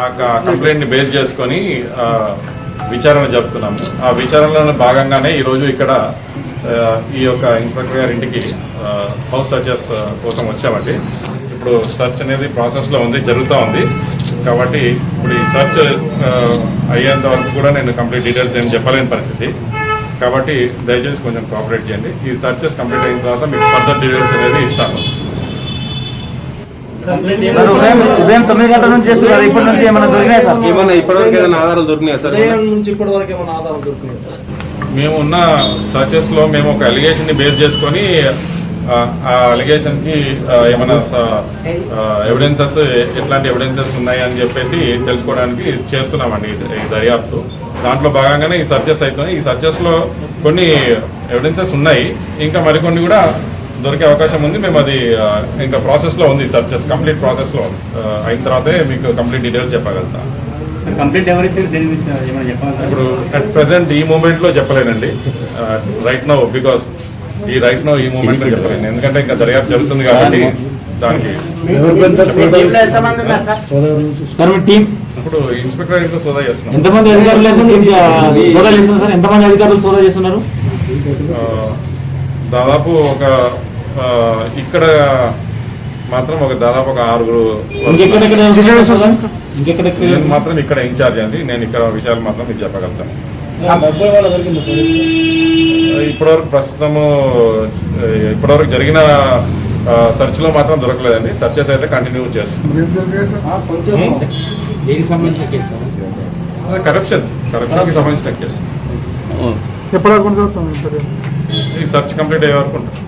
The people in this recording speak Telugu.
ఆ కంప్లైంట్ని బేస్ చేసుకొని విచారణ జరుపుతున్నాము. ఆ విచారణలో భాగంగానే ఈరోజు ఇక్కడ ఈ యొక్క ఇన్స్పెక్టర్ గారి ఇంటికి హౌస్ సర్చెస్ కోసం వచ్చామండి. ఇప్పుడు సర్చ్ అనేది ప్రాసెస్లో ఉంది జరుగుతూ ఉంది. కాబట్టి ఇప్పుడు ఈ సర్చ్ అయ్యేంత వరకు కూడా నేను కంప్లీట్ డీటెయిల్స్ ఏం చెప్పలేని పరిస్థితి. కాబట్టి దయచేసి కొంచెం కోఆపరేట్ చేయండి. ఈ సర్చెస్ కంప్లీట్ అయిన తర్వాత మీకు ఫర్దర్ డీటెయిల్స్ అనేది ఇస్తాను. సార్ ఉదయం ఉదయం తొమ్మిది గంటల నుంచి చేస్తున్నారు. ఇప్పటి నుంచి ఏమైనా దొరికినాయి సార్? ఏమన్నా ఇప్పటివరకు ఏదైనా ఆధారాలు దొరికినాయా సార్? ఉదయం నుంచి ఇప్పటి వరకు ఏమైనా ఆధారం దొరికినాయి సార్? మేము ఉన్న సర్చెస్లో మేము ఒక అలిగేషన్ని బేస్ చేసుకొని ఆ, అలిగేషన్కి ఏమైనా ఎవిడెన్సెస్ ఎట్లాంటి ఎవిడెన్సెస్ ఉన్నాయి అని చెప్పేసి తెలుసుకోవడానికి చేస్తున్నామండి ఈ- ఈ దర్యాప్తు. దాంట్లో భాగంగానే ఈ సర్చెస్ అవుతున్నాయి ఈ సర్చెస్లో కొన్ని ఎవిడెన్సెస్ ఉన్నాయి. ఇంకా మరికొన్ని కూడా దొరికే అవకాశం ఉంది. మేము అది ఇంకా ప్రాసెస్లో ఉంది. సర్చెస్ కంప్లీట్ ప్రాసెస్లో ఉంది. ఆ, అయిన తర్వాతే మీకు కంప్లీట్ డీటెయిల్స్ చెప్పగలుగుతాం. సార్ కంప్లీట్ ఎవరు ఇచ్చారు? దీని గురించి ఏమైనా చెప్పగలరా ఇప్పుడు అట్ ప్రెసెంట్ ఈ మూమెంట్లో చెప్పలేనండి రైట్ నో బికాస్ ఈ రైట్ నో ఈ మూమెంట్లో చెప్పలేను. ఎందుకంటే ఇంకా దర్యాప్తు జరుగుతుంది కాబట్టి దానికి సార్? మీ టీం ఇప్పుడు ఇన్స్పెక్టర్ ఇంట్లో సోదా చేస్తున్నాం ఎంతమంది అధికారులు చేస్తున్నారు సార్? ఎంతమంది అధికారులు సోదా చేస్తున్నారు? ఆ, దాదాపు ఒక ఇక్కడ మాత్రం ఒక దాదాపు ఒక ఆరుగురు నేను మాత్రం ఇక్కడ ఇన్ఛార్జ్ అండి. నేను ఇక్కడ విషయాలు మాత్రం మీకు చెప్పగలుగుతాను. ఇప్పటివరకు ప్రస్తుతము ఇప్పటివరకు జరిగిన సెర్చ్లో మాత్రం దొరకలేదండి. సెర్చెస్ అయితే కంటిన్యూ చేస్తున్నాం. కొంచెం దేనికి సంబంధించిన కేసు? సార్ కరప్షన్ కరప్షన్కి సంబంధించిన కేసు. కొనసాగుతుంది ఈ సెర్చ్ కంప్లీట్ అయ్యే వరకు ఉంటుంది.